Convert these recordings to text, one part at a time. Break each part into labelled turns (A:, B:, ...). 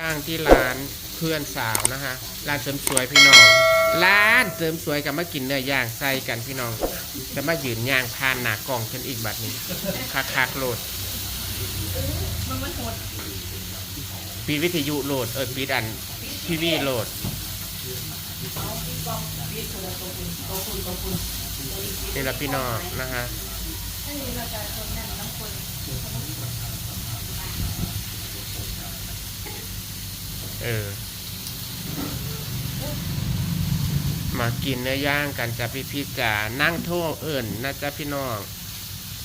A: ย่างที่ร้านเพื่อนสาวนะคะร้านเสริมสวยพี่น้องร้านเสริมสวยกับมากินเนื้อย่างใส่กันพี่น้องจะมายืนย่างพานหนากล่องฉันอีกบัดนี้คักคักโหลดปีวิทยุโหลดเออปีดันทีวีโหลดนี่ละพี่น้องนะคะ เออ มากินเนื้อย่างกันจะพี่พี่จ๋านั่งโท่เอิ่นนะจ๊ะพี่น้อง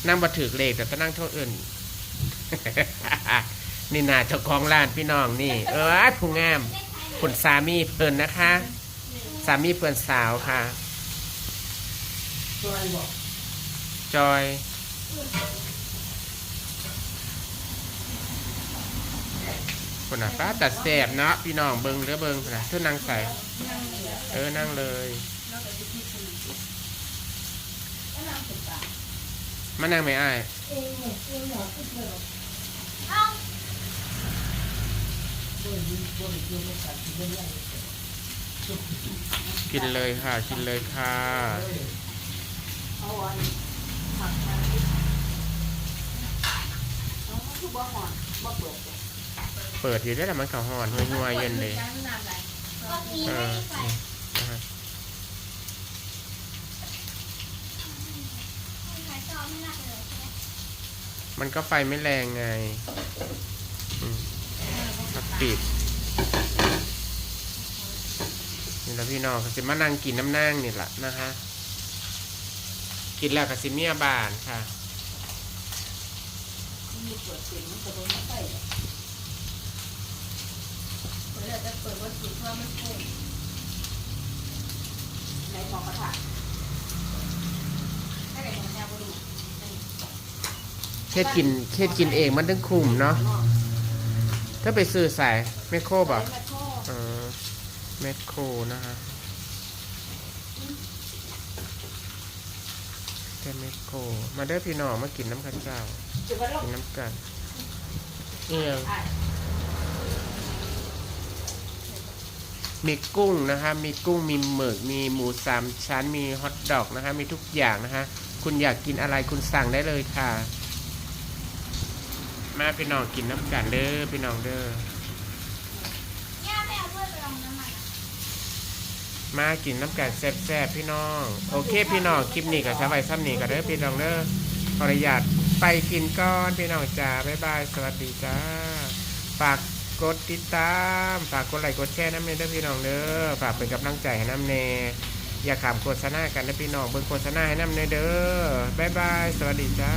A: นั่งบัถือเลขแต่ก็นั่งโท่เอิ่นนี่นาเจ้าของร้านพี่น้องนี่ เออผู้งามคุณสามีเพิ่นนะคะ สามีเพิ่นสาวค่ะ จอย คนน่ะป้าตัดแสบเนาะพี่น้องเบิงเด้อเบิงพนน่ะเธอนั่งใส่เออนั่งเลยมานั่งไหมอ้ายกินเลยค่ะ กินเลยค่ะเปิดอยู่ได้แต่มันเขาหอนหัวๆเย็นเลย
B: ก็มี
A: เปิดอ
B: ไม่ได้ใส่
A: นี่นะฮะ
B: ใส่อไม่น่าเลยใช่ไหม
A: มันก็ไฟไม่แรงไงปิดนี่แหละพี่น้องก็สิมานั่งกินน้ำนั่งนี่แหละนะคะ กินแล้วก็สิเมียบานค่ะ
C: เราจะเปิดวัตถุเพื่อไม่พุ่งในหมอกระถางถ้าไหนอกระถางก็ดู
A: เฮ็กินเฮ็กินเองมันต้องคุมเนาะถ้าไปซื้อใส่ไม่โคบ
C: อะ
A: เออแมคโคนะฮะแต่แมคโคมาได้พี่น้องมากินน้ำข้าวเจ้ากินน้ำกันเอียง
C: อะ
A: มีกุ้งนะคะมีกุ้งมีหมึกมีหมูสามชั้นมีฮอทดอกนะคะมีทุกอย่างนะคะคุณอยากกินอะไรคุณสั่งได้เลยค่ะ มาพี่น้องกินน้ำกันเด้อพี่น้องเด้อ
B: ย่าไม่เอาถ้วยไปรองน้ำมันอะ
A: มากินน้ำกันแซ่บๆพี่น้อง โอเค พี่น้องคลิปนี้ก็จะไวซ้ำนี้ก็เด้อพี่น้องเด้อขออนุญาตไปกินก้อนพี่น้องจ้าบ๊ายบายสวัสดีจ้าฝาก กดติดตาม ฝากกดไลค์กดแชร์น้ำเนยด้อพี่น้องเด้อฝากเป็นกำลังใจให้น้ำเนยอย่าขามโฆษณากันนะพี่น้องเบิ่งโฆษณาให้น้ำเนยเด้อบ๊ายบาย สวัสดีจ้า